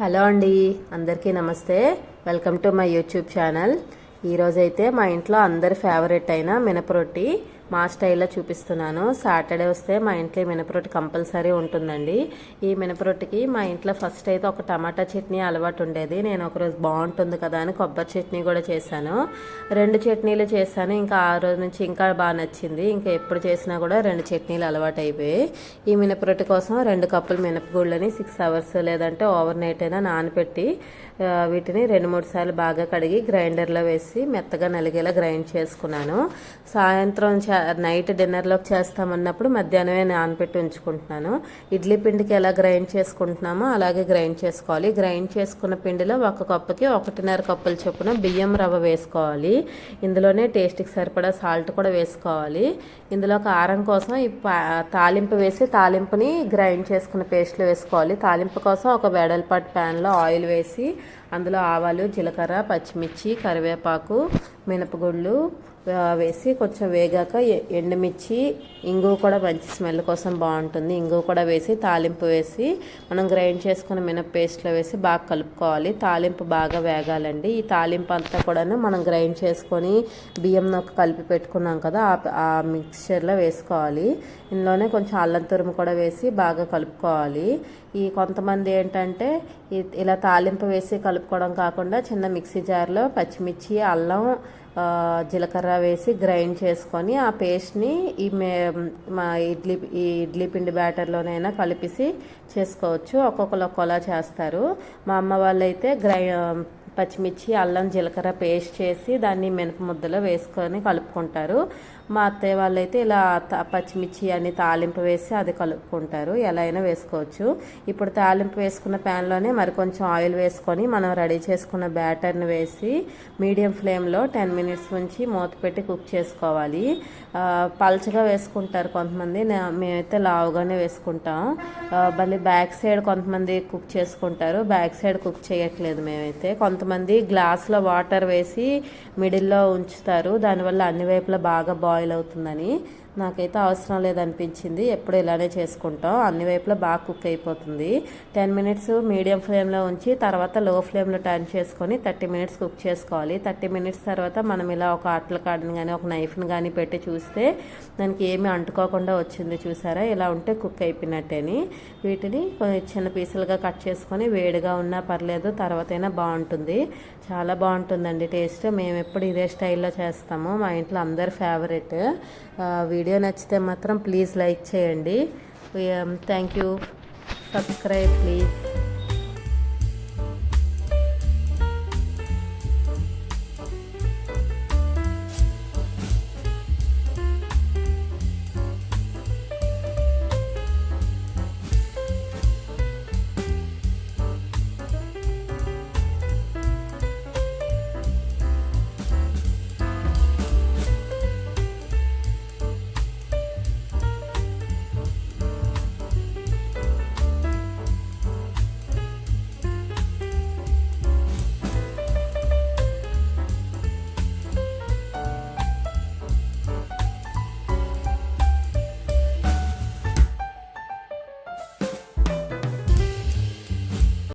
Hello అండి అందరికీ నమస్తే. Welcome to my YouTube channel. ఈరోజైతే మా ఇంట్లో అందరి ఫేవరెట్ అయిన మినపరొట్టి మా స్టైల్లో చూపిస్తున్నాను. సాటర్డే వస్తే మా ఇంట్లో ఈ మినపరొట్టి కంపల్సరీ ఉంటుందండి. ఈ మినపరొట్టికి మా ఇంట్లో ఫస్ట్ అయితే ఒక టమాటా చట్నీ అలవాటు ఉండేది. నేను ఒకరోజు బాగుంటుంది కదా అని కొబ్బరి చట్నీ కూడా చేశాను. రెండు చట్నీలు చేశాను. ఇంకా ఆ రోజు నుంచి ఇంకా బాగా నచ్చింది. ఇంకా ఎప్పుడు చేసినా కూడా రెండు చట్నీలు అలవాటు అయిపోయాయి. ఈ మినపరొట్టి కోసం రెండు కప్పులు మినపగుళ్ళని సిక్స్ అవర్స్ లేదంటే ఓవర్ నైట్ అయినా నానబెట్టి వీటిని రెండు మూడు సార్లు బాగా కడిగి గ్రైండర్లో వేసి మెత్తగా నలిగేలా గ్రైండ్ చేసుకున్నాను. సాయంత్రం చే- నైట్ డిన్నర్లోకి చేస్తామన్నప్పుడు మధ్యాహ్నమే నానబెట్టి ఉంచుకుంటున్నాను. ఇడ్లీ పిండికి ఎలా గ్రైండ్ చేసుకుంటున్నామో అలాగే గ్రైండ్ చేసుకోవాలి. గ్రైండ్ చేసుకున్న పిండిలో ఒక కప్పుకి ఒకటిన్నర కప్పుల చొప్పున బియ్యం రవ్వ వేసుకోవాలి. ఇందులోనే టేస్ట్కి సరిపడా సాల్ట్ కూడా వేసుకోవాలి. ఇందులో కారం కోసం ఈ తాలింపు వేసి తాలింపుని గ్రైండ్ చేసుకున్న పేస్ట్లో వేసుకోవాలి. తాలింపు కోసం ఒక వెడల్పాటి ప్యాన్లో ఆయిల్ వేసి అందులో ఆవాలు జీలకర్ర పచ్చిమిర్చి కరివేపాకు మినపగుళ్ళు వేసి కొంచెం వేగాక ఎండుమిర్చి ఇంగువ కూడా మంచి స్మెల్ కోసం బాగుంటుంది. ఇంగువ కూడా వేసి తాలింపు వేసి మనం గ్రైండ్ చేసుకున్న మినప పేస్ట్లో వేసి బాగా కలుపుకోవాలి. తాలింపు బాగా వేగాలండి. ఈ తాలింపు అంతా కూడాను మనం గ్రైండ్ చేసుకొని బియ్యం నొక్క కలిపి పెట్టుకున్నాం కదా ఆ- ఆ వేసుకోవాలి. ఇందులోనే కొంచెం అల్లం తురుము కూడా వేసి బాగా కలుపుకోవాలి. ఈ కొంతమంది ఏంటంటే ఇలా తాలింపు వేసి కలుపుకోవడం కాకుండా చిన్న మిక్సీ జార్లో పచ్చిమిర్చి అల్లం జీలకర్ర వేసి గ్రైండ్ చేసుకొని ఆ పేస్ట్ని ఈ మే మా ఇడ్లీ ఈ ఇడ్లీ పిండి బ్యాటర్లోనైనా కలిపేసి చేసుకోవచ్చు. ఒక్కొక్కరు ఒక్కోలా చేస్తారు. మా అమ్మ వాళ్ళైతే గ్రై పచ్చిమిర్చి అల్లం జీలకర్ర పేస్ట్ చేసి దాన్ని మినప ముద్దలో వేసుకొని కలుపుకుంటారు. మా అత్తయ్య వాళ్ళైతే ఇలా త- పచ్చిమిర్చి అన్ని తాలింపు వేసి అది కలుపుకుంటారు. ఎలా అయినా వేసుకోవచ్చు. ఇప్పుడు తాలింపు వేసుకున్న ప్యాన్లోనే మరి కొంచెం ఆయిల్ వేసుకొని మనం రెడీ చేసుకున్న బ్యాటర్ని వేసి మీడియం ఫ్లేమ్లో టెన్ మినిట్స్ ఉంచి మూత పెట్టి కుక్ చేసుకోవాలి. పల్చగా వేసుకుంటారు కొంతమంది. మేమైతే లావుగానే వేసుకుంటాం. మళ్ళీ బ్యాక్ సైడ్ కొంతమంది కుక్ చేసుకుంటారు. బ్యాక్ సైడ్ కుక్ చేయట్లేదు మేమైతే. కొంతమంది గ్లాస్లో వాటర్ వేసి మిడిల్లో ఉంచుతారు. దానివల్ల అన్ని వైపులా బాగా బాయిల్ బాయిల్ అవుతుందని. నాకైతే అవసరం లేదనిపించింది. ఎప్పుడు ఇలానే చేసుకుంటాం. అన్ని వైపులా బాగా కుక్ అయిపోతుంది. టెన్ మినిట్స్ మీడియం ఫ్లేమ్లో ఉంచి తర్వాత లో ఫ్లేమ్లో టర్న్ చేసుకొని థర్టీ మినిట్స్ కుక్ చేసుకోవాలి. థర్టీ మినిట్స్ తర్వాత మనం ఇలా ఒక అట్ల కాడని కానీ ఒక నైఫ్ని కానీ పెట్టి చూస్తే దానికి ఏమి అంటుకోకుండా వచ్చింది చూసారా? ఇలా ఉంటే కుక్ అయిపోయినట్టేని. వీటిని కొంచెం చిన్న పీసులుగా కట్ చేసుకొని వేడిగా ఉన్నా పర్లేదు తర్వాత అయినా బాగుంటుంది. చాలా బాగుంటుందండి టేస్ట్. మేము ఎప్పుడు ఇదే స్టైల్లో చేస్తాము. మా ఇంట్లో అందరి ఫేవరెట్. వీడియో నచ్చితే మాత్రం ప్లీజ్ లైక్ చేయండి. Thank you subscribe please